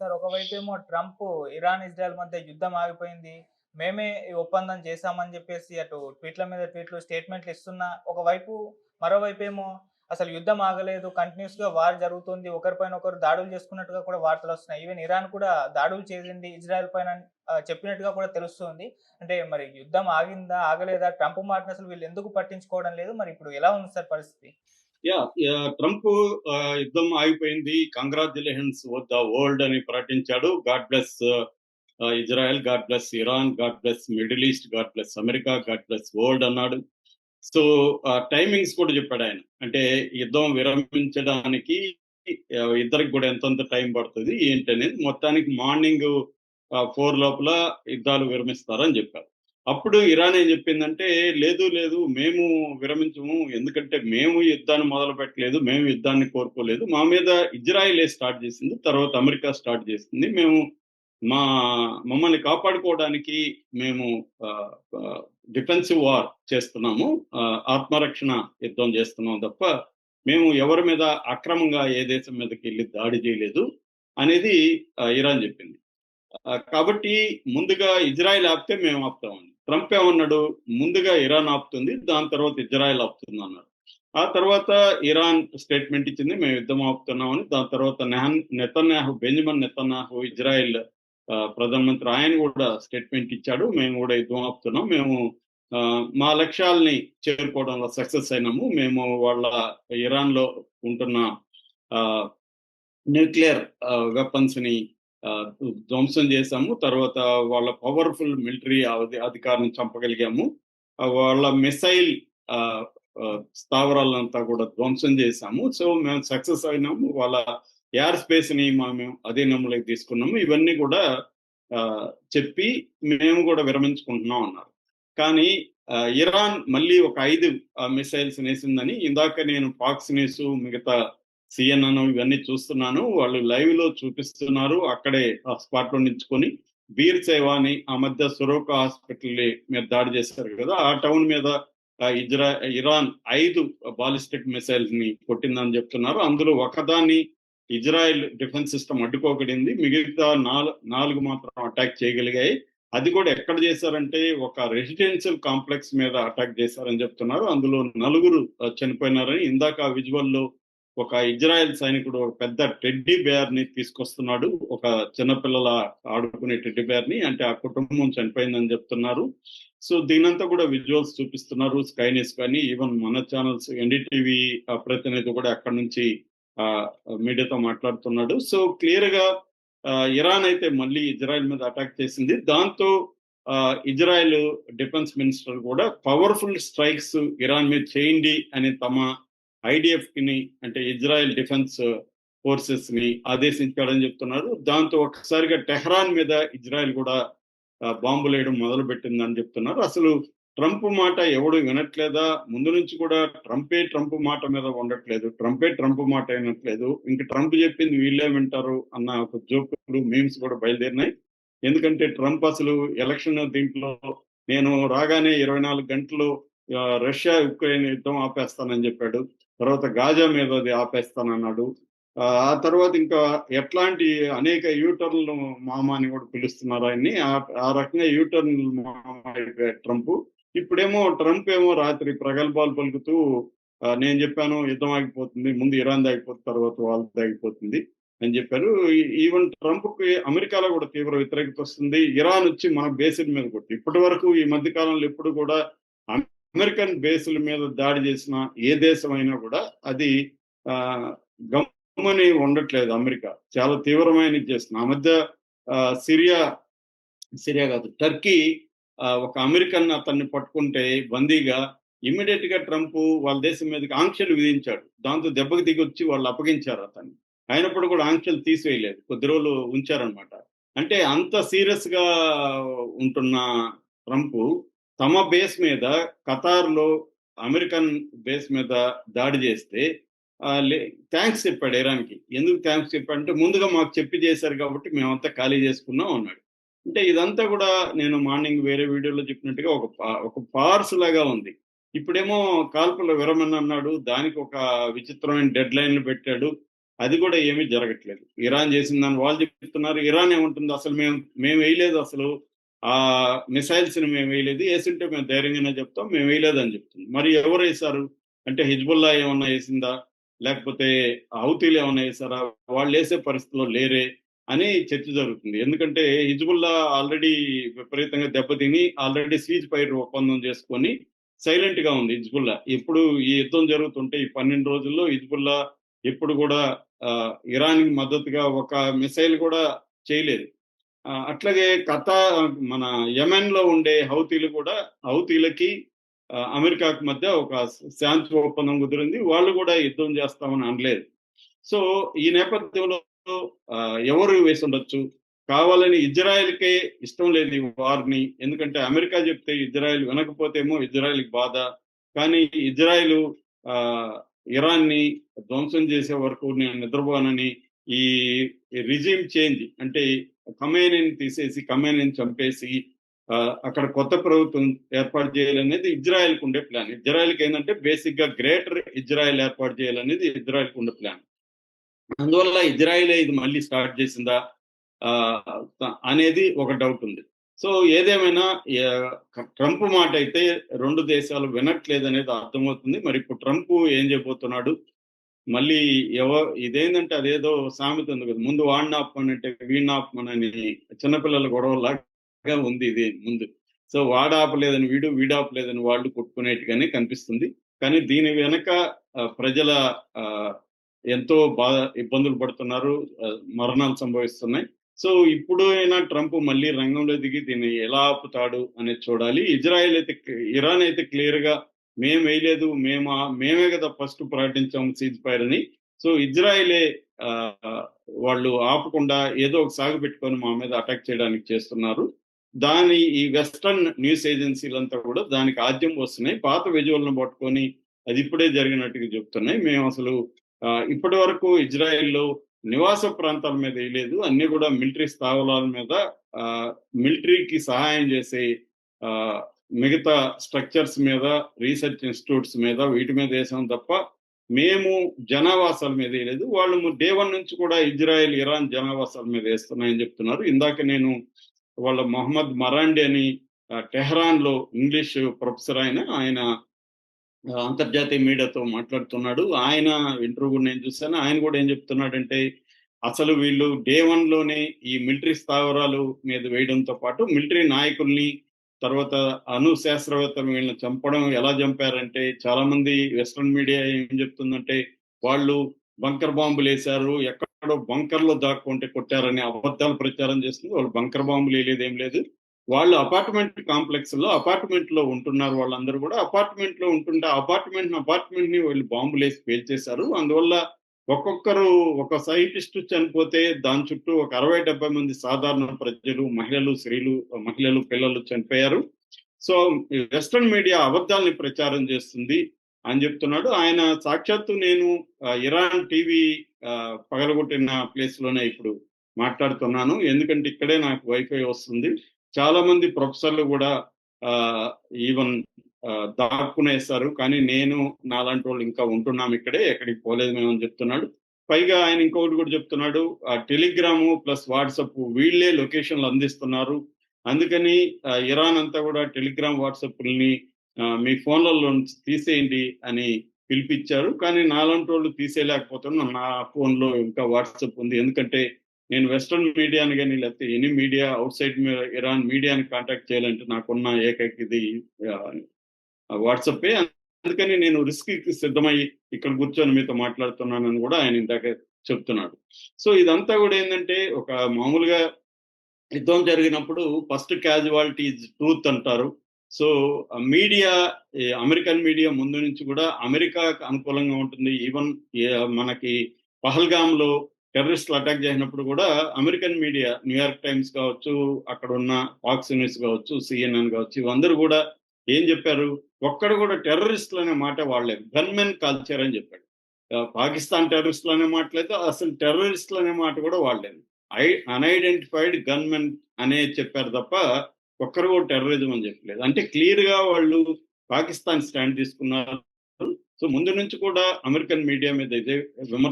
Sir ఒకవైపు ఏమో Trump Iran Israel మధ్య యుద్ధం ఆగిపోయింది. మేమే ఈ ఒప్పందం చేశామని చెప్పేసి అటు ట్వీట్ల మీద ట్వీట్లు స్టేట్మెంట్లు ఇస్తున్నా. ఒకవైపు మరోవైపు ఏమో అసలు యుద్ధం ఆగలేదు. కంటిన్యూస్గా వార్ జరుగుతుంది. ఒకరిపైన ఒకరు దాడులు చేసుకున్నట్టుగా కూడా వార్తలు వస్తున్నాయి. ఈవెన్ ఇరాన్ కూడా దాడులు చేసింది. ఇజ్రాయెల్ పైన చెప్పినట్టుగా కూడా తెలుస్తుంది. అంటే మరి యుద్ధం ఆగిందా ఆగలేదా? ట్రంప్ మాటను అసలు వీళ్ళు ఎందుకు పట్టించుకోవడం లేదు? మరి ఇప్పుడు ఎలా ఉంది సార్ పరిస్థితి? యా ట్రంప్ ఆ, యుద్ధం ఆగిపోయింది. కంగ్రాచులేషన్స్ ద వరల్డ్ అని ప్రకటించాడు. God bless Israel God bless Iran God bless Middle East God bless America God bless world అన్నాడు. సో టైమింగ్స్ కూడా చెప్పాడు ఆయన. అంటే యుద్ధం విరమించడానికి ఇద్దరికి కూడా ఎంతంత టైం పడుతుంది ఏంటి అనేది మొత్తానికి మార్నింగ్ ఫోర్ లోపల యుద్ధాలు విరమిస్తారని చెప్పారు. అప్పుడు ఇరాన్ ఏం చెప్పిందంటే లేదు లేదు మేము విరమించము. ఎందుకంటే మేము యుద్ధాన్ని మొదలు పెట్టలేదు మేము యుద్ధాన్ని కోరుకోలేదు మా మీద ఇజ్రాయిలే స్టార్ట్ చేసింది తర్వాత అమెరికా స్టార్ట్ చేసింది. మేము మా మమ్మల్ని కాపాడుకోవడానికి మేము డిఫెన్సివ్ వార్ చేస్తున్నాము. ఆత్మరక్షణ యుద్ధం చేస్తున్నాం తప్ప మేము ఎవరి మీద అక్రమంగా ఏ దేశం మీదకి వెళ్ళి దాడి చేయలేదు అనేది ఇరాన్ చెప్పింది. కాబట్టి ముందుగా ఇజ్రాయెల్ ఆపితే మేము ఆపుతామని ట్రంప్ ఏమన్నాడు? ముందుగా ఇరాన్ ఆపుతుంది దాని తర్వాత ఇజ్రాయెల్ ఆపుతుంది అన్నాడు. ఆ తర్వాత ఇరాన్ స్టేట్మెంట్ ఇచ్చింది మేము యుద్ధం ఆపుతున్నామని. దాని తర్వాత నెహన్ నెతన్యాహు బెంజమిన్ నెతన్యాహు ఇజ్రాయెల్ ఆ, ప్రధానమంత్రి ఆయన కూడా స్టేట్మెంట్ ఇచ్చాడు మేము కూడా యుద్ధం ఆపుతున్నాం మేము ఆ, మా లక్ష్యాలని చేరుకోవడంలో సక్సెస్ అయినాము మేము వాళ్ళ ఇరాన్లో ఉంటున్న న్యూక్లియర్ వెపన్స్ని ధ్వంసం చేశాము. తర్వాత వాళ్ళ పవర్ఫుల్ మిలిటరీ అధికారిని చంపగలిగాము. వాళ్ళ మిసైల్ స్థావరాలంతా కూడా ధ్వంసం చేశాము. సో మేము సక్సెస్ అయినాము. వాళ్ళ ఎయిర్ స్పేస్ని మేము అధీనంలోకి తీసుకున్నాము. ఇవన్నీ కూడా చెప్పి మేము కూడా విరమించుకుంటున్నాం అన్నారు. కానీ ఇరాన్ మళ్ళీ ఒక ఐదు మిసైల్స్ వేసిందని ఇందాక నేను ఫాక్స్ న్యూస్ మిగతా సిఎన్ఎన్ ఇవన్నీ చూస్తున్నాను. వాళ్ళు లైవ్లో చూపిస్తున్నారు. అక్కడే స్పాట్లో నించుకొని బీర్ సేవాని ఆ మధ్య సురోక హాస్పిటల్ మీద దాడి చేశారు కదా ఆ టౌన్ మీద ఇజ్రా ఇరాన్ ఐదు బాలిస్టిక్ మిసైల్స్ని కొట్టిందని చెప్తున్నారు. అందులో ఒకదాన్ని ఇజ్రాయెల్ డిఫెన్స్ సిస్టమ్ అడ్డుకోగడింది. మిగతా నాలుగు మాత్రం అటాక్ చేయగలిగాయి. అది కూడా ఎక్కడ చేశారంటే ఒక రెసిడెన్షియల్ కాంప్లెక్స్ మీద అటాక్ చేశారని చెప్తున్నారు. అందులో నలుగురు చనిపోయినారని. ఇందాక విజువల్లో విజువల్లో ఒక ఇజ్రాయెల్ సైనికుడు ఒక పెద్ద టెడ్డీ బేర్ని తీసుకొస్తున్నాడు. ఒక చిన్నపిల్లల ఆడుకునే టెడ్డీ బేర్ని అంటే ఆ కుటుంబం చనిపోయిందని చెప్తున్నారు. సో దీనంతా కూడా విజువల్స్ చూపిస్తున్నారు స్కై కానీ ఈవెన్ మన ఛానల్స్ ఎన్డీటీవీ ప్రతినిధి కూడా అక్కడ నుంచి ఆ, మీడియాతో మాట్లాడుతున్నాడు. సో క్లియర్గా ఆ, ఇరాన్ అయితే మళ్ళీ ఇజ్రాయెల్ మీద అటాక్ చేసింది. దాంతో ఆ, ఇజ్రాయెల్ డిఫెన్స్ మినిస్టర్ కూడా పవర్ఫుల్ స్ట్రైక్స్ ఇరాన్ మీద చేయండి అని తమ ఐడిఎఫ్ని అంటే ఇజ్రాయెల్ డిఫెన్స్ ఫోర్సెస్ని ఆదేశించాడని చెప్తున్నారు. దాంతో ఒకసారిగా టెహ్రాన్ మీద ఇజ్రాయెల్ కూడా బాంబులు వేయడం మొదలు పెట్టిందని చెప్తున్నారు. అసలు ట్రంప్ మాట ఎవడు వినట్లేదా? ముందు నుంచి కూడా ట్రంపే ట్రంప్ మాట మీద ఉండట్లేదు ట్రంపే ట్రంప్ మాట వినట్లేదు. ఇంక ట్రంప్ చెప్పింది వీళ్ళే వింటారు అన్న ఒక జోకులు మీమ్స్ కూడా బయలుదేరినాయి. ఎందుకంటే ట్రంప్ అసలు ఎలక్షన్ దీంట్లో నేను రాగానే ఇరవై నాలుగు గంటలు రష్యా యుక్రెయిన్ యుద్ధం ఆపేస్తానని చెప్పాడు. తర్వాత గాజా మీద అది ఆపేస్తానన్నాడు. ఆ ఆ తర్వాత ఇంకా ఎట్లాంటి అనేక యూటర్న్లు మామ అని కూడా పిలుస్తున్నారు ఆయన్ని. ఆ- రకంగా యూటర్న్ మామ ట్రంప్. ఇప్పుడేమో ట్రంప్ ఏమో రాత్రి ప్రగల్భాలు పలుకుతూ నేను చెప్పాను యుద్ధం ఆగిపోతుంది ముందు ఇరాన్ ఆగిపోతుంది తర్వాత వాళ్ళు ఆగిపోతుంది అని చెప్పారు. ఈవెన్ ట్రంప్కి అమెరికాలో కూడా తీవ్ర వ్యతిరేకత వస్తుంది. ఇరాన్ వచ్చి మన బేసిన్ మీద కొట్టి ఇప్పటి వరకు ఈ మధ్య కాలంలో ఎప్పుడు కూడా అమెరికన్ బేసుల మీద దాడి చేసిన ఏ దేశం అయినా కూడా అది ఆ గమ్మని ఉండట్లేదు అమెరికా. చాలా తీవ్రమైన చేసిన ఆ మధ్య ఆ, సిరియా సిరియా కాదు టర్కీ ఒక అమెరికన్ అతన్ని పట్టుకుంటే బందీగా ఇమ్మీడియట్గా ట్రంప్ వాళ్ళ దేశం మీదకి ఆంక్షలు విధించాడు. దాంతో దెబ్బకి దిగి వచ్చి వాళ్ళు అప్పగించారు అతన్ని. అయినప్పుడు కూడా ఆంక్షలు తీసివేయలేదు కొద్ది రోజులు ఉంచారనమాట అంటే అంత సీరియస్గా ఉంటున్న ట్రంప్ తమ బేస్ మీద ఖతార్లో అమెరికన్ బేస్ మీద దాడి చేస్తే థ్యాంక్స్ చెప్పాడు ఇరాన్కి. ఎందుకు థ్యాంక్స్ చెప్పాడంటే ముందుగా మాకు చెప్పి చేశారు కాబట్టి మేమంతా ఖాళీ చేసుకున్నాం అన్నాడు. అంటే ఇదంతా కూడా నేను మార్నింగ్ వేరే వీడియోలో చెప్పినట్టుగా ఒక ఒక పార్స్ లాగా ఉంది. ఇప్పుడేమో కాల్పుల విరమణ అన్నాడు దానికి ఒక విచిత్రమైన డెడ్ లైన్లు పెట్టాడు. అది కూడా ఏమీ జరగట్లేదు. ఇరాన్ చేసిందని వాళ్ళు చెప్తున్నారు ఇరాన్ ఏముంటుంది అసలు మేము మేము వేయలేదు అసలు. ఆ మిసైల్స్ని మేము వేయలేదు. వేసింటే మేము ధైర్యంగానే చెప్తాం. మేము వేయలేదని చెప్తుంది. మరి ఎవరు వేశారు? అంటే హిజ్బుల్లా ఏమన్నా వేసిందా? లేకపోతే హౌతీలు ఏమన్నా వేసారా వాళ్ళు వేసే పరిస్థితిలో లేరే అని చర్చ జరుగుతుంది. ఎందుకంటే హిజ్బుల్లా ఆల్రెడీ విపరీతంగా దెబ్బతిని ఆల్రెడీ సీజ్ ఫైర్ ఒప్పందం చేసుకొని సైలెంట్గా ఉంది హిజ్బుల్లా. ఇప్పుడు ఈ యుద్ధం జరుగుతుంటే ఈ పన్నెండు రోజుల్లో హిజ్బుల్లా ఎప్పుడు కూడా ఇరాన్కి మద్దతుగా ఒక మిసైల్ కూడా చేయలేదు. అట్లాగే కథ మన యమెన్లో ఉండే హౌతీలు కూడా హౌతీలకి ఆ, అమెరికాకు మధ్య ఒక శాంతి ఒప్పందం కుదిరింది. వాళ్ళు కూడా యుద్ధం చేస్తామని అనలేదు. సో ఈ నేపథ్యంలో ఆ, ఎవరు వేసి ఉండొచ్చు? కావాలని ఇజ్రాయెల్కే ఇష్టం లేదు ఈ వార్ని. ఎందుకంటే అమెరికా చెప్తే ఇజ్రాయెల్ వినకపోతేమో ఇజ్రాయెల్కి బాధ. కానీ ఇజ్రాయెల్ ఆ ఇరాన్ని ధ్వంసం చేసే వరకు నేను నిద్రపోనని ఈ రిజిమ్ చేంజ్ అంటే కమేనిని తీసేసి కమేనిని చంపేసి అక్కడ కొత్త ప్రభుత్వం ఏర్పాటు చేయాలనేది ఇజ్రాయెల్కి ఉండే ప్లాన్. ఇజ్రాయెల్కి ఏంటంటే బేసిక్గా గ్రేటర్ ఇజ్రాయెల్ ఏర్పాటు చేయాలనేది ఇజ్రాయెల్కి ఉండే ప్లాన్. అందువల్ల ఇజ్రాయెల్ ఇది మళ్ళీ స్టార్ట్ చేసిందా అనేది ఒక డౌట్ ఉంది. సో ఏదేమైనా ట్రంప్ మాట అయితే రెండు దేశాలు వినట్లేదు అనేది అర్థమవుతుంది. మరి ఇప్పుడు ట్రంప్ ఏం చేయబోతున్నాడు? మళ్ళీ ఎవ ఇదేంటంటే అదేదో సామెత ఉంది కదా ముందు వాడిని ఆపమని అంటే వీడిని చిన్నపిల్లల గొడవలాగా ఉంది ఇది ముందు. సో వాడాపలేదని వీడు వీడాపలేదని వాళ్ళు కొట్టుకునేట్టుగానే కనిపిస్తుంది. కానీ దీని వెనక ప్రజల ఆ, ఎంతో బాధ ఇబ్బందులు పడుతున్నారు మరణాలు సంభవిస్తున్నాయి. సో ఇప్పుడు అయినా ట్రంప్ మళ్ళీ రంగంలో దిగి దీన్ని ఎలా ఆపుతాడు అనేది చూడాలి. ఇజ్రాయెల్ అయితే ఇరాన్ అయితే క్లియర్గా మేము వేయలేదు మేము మేమే కదా ఫస్ట్ ప్రకటించాం సీజ్ ఫైర్ అని. సో ఇజ్రాయిలే వాళ్ళు ఆపకుండా ఏదో ఒక సాగు పెట్టుకొని మా మీద అటాక్ చేయడానికి చేస్తున్నారు. దాని ఈ వెస్టర్న్ న్యూస్ ఏజెన్సీలంతా కూడా దానికి ఆద్యం వస్తున్నాయి. పాత విజువల్ను పట్టుకొని అది ఇప్పుడే జరిగినట్టుగా చెప్తున్నాయి. మేము అసలు ఇప్పటి వరకు ఇజ్రాయెల్లో నివాస ప్రాంతాల మీద వేయలేదు. అన్ని కూడా మిలిటరీ స్థావరాల మీద ఆ, మిలిటరీకి సహాయం చేసే ఆ, మిగతా స్ట్రక్చర్స్ మీద రీసెర్చ్ ఇన్స్టిట్యూట్స్ మీద వీటి మీద వేసాం తప్ప మేము జనావాసాల మీద వేయలేదు. వాళ్ళు డే వన్ నుంచి కూడా ఇజ్రాయెల్ ఇరాన్ జనావాసాల మీద వేస్తున్నాయని చెప్తున్నారు. ఇందాక నేను వాళ్ళ మొహమ్మద్ మరాండి అని టెహ్రాన్లో ఇంగ్లీష్ ప్రొఫెసర్ ఆయన ఆయన అంతర్జాతీయ మీడియాతో మాట్లాడుతున్నాడు. ఆయన ఇంటర్వ్యూ నేను చూశాను. ఆయన కూడా ఏం చెప్తున్నాడంటే అసలు వీళ్ళు డే వన్లోనే ఈ మిలిటరీ స్థావరాలు మీద వేయడంతో పాటు మిలిటరీ నాయకుల్ని తర్వాత అణు శాస్త్రవేత్తలు వీళ్ళని చంపడం ఎలా చంపారంటే చాలా మంది వెస్ట్రన్ మీడియా ఏం చెప్తుందంటే వాళ్ళు బంకర్ బాంబులు వేశారు ఎక్కడో బంకర్లో దాక్కుంటే కొట్టారని అబద్ధాలు ప్రచారం చేస్తుంది వాళ్ళు బంకర్ బాంబులు వేయలేదు ఏం లేదు. వాళ్ళు అపార్ట్మెంట్ కాంప్లెక్స్లో అపార్ట్మెంట్లో ఉంటున్నారు వాళ్ళందరూ కూడా అపార్ట్మెంట్లో ఉంటుంటే అపార్ట్మెంట్ అపార్ట్మెంట్ని వాళ్ళు బాంబులు వేసి పేల్చేశారు. అందువల్ల ఒక్కొక్కరు ఒక సైంటిస్ట్ చనిపోతే దాని చుట్టూ ఒక అరవై డెబ్బై మంది సాధారణ ప్రజలు మహిళలు స్త్రీలు మహిళలు పిల్లలు చనిపోయారు. సో వెస్ట్రన్ మీడియా అబద్ధాలని ప్రచారం చేస్తుంది అని చెప్తున్నాడు. ఆయన సాక్షాత్తు నేను ఇరాన్ టీవీ పగలగొట్టిన ప్లేస్లోనే ఇప్పుడు మాట్లాడుతున్నాను. ఎందుకంటే ఇక్కడే నాకు వైఫై వస్తుంది. చాలా మంది ప్రొఫెసర్లు కూడా ఈవెన్ దాక్కునేస్తారు కానీ నేను నాలాంటి వాళ్ళు ఇంకా ఉంటున్నాం ఇక్కడే ఎక్కడికి పోలేదు మేము అని చెప్తున్నాడు. పైగా ఆయన ఇంకొకటి కూడా చెప్తున్నాడు ఆ టెలిగ్రాము ప్లస్ వాట్సాప్ వీళ్ళే లొకేషన్లు అందిస్తున్నారు. అందుకని ఇరాన్ అంతా కూడా టెలిగ్రామ్ వాట్సాప్ని మీ ఫోన్లలో నుంచి తీసేయండి అని పిలిపించారు. కానీ నాలాంటి వాళ్ళు తీసేయలేకపోతున్నా నా ఫోన్లో ఇంకా వాట్సాప్ ఉంది. ఎందుకంటే నేను వెస్ట్రన్ మీడియాని కానీ లేకపోతే any media outside Iran మీడియాని కాంటాక్ట్ చేయాలంటే నాకున్న ఏకైక ఇది వాట్సాపే అందుకని నేను రిస్క్ సిద్ధమై ఇక్కడ కూర్చొని మీతో మాట్లాడుతున్నానని కూడా ఆయన ఇందాక చెప్తున్నాడు. సో ఇదంతా కూడా ఏంటంటే ఒక మామూలుగా యుద్ధం జరిగినప్పుడు ఫస్ట్ క్యాజువాలిటీ ట్రూత్ అంటారు. సో మీడియా అమెరికన్ మీడియా ముందు నుంచి కూడా అమెరికాకు అనుకూలంగా ఉంటుంది. ఈవెన్ మనకి పహల్గామ్లో టెర్రరిస్టులు అటాక్ చేసినప్పుడు కూడా అమెరికన్ మీడియా న్యూయార్క్ టైమ్స్ కావచ్చు అక్కడ ఉన్న ఫాక్స్ న్యూస్ కావచ్చు సిఎన్ఎన్ కావచ్చు ఇవందరూ కూడా ఏం చెప్పారు? ఒక్కడు కూడా టెర్రరిస్టులు అనే మాట వాళ్ళే గన్మెన్ కల్చర్ అని చెప్పాడు. పాకిస్తాన్ టెర్రరిస్టులు అనే మాటలైతే అసలు టెర్రరిస్టులు అనే మాట కూడా వాడలేదు. ఐ అన్ఐడెంటిఫైడ్ గన్మెన్ అనే చెప్పారు తప్ప ఒక్కరు కూడా టెర్రరిజం అని చెప్పలేదు. అంటే క్లియర్గా వాళ్ళు పాకిస్తాన్ స్టాండ్ తీసుకున్నారు. సో ముందు నుంచి కూడా అమెరికన్ మీడియా మీద ఇదే విమర్శ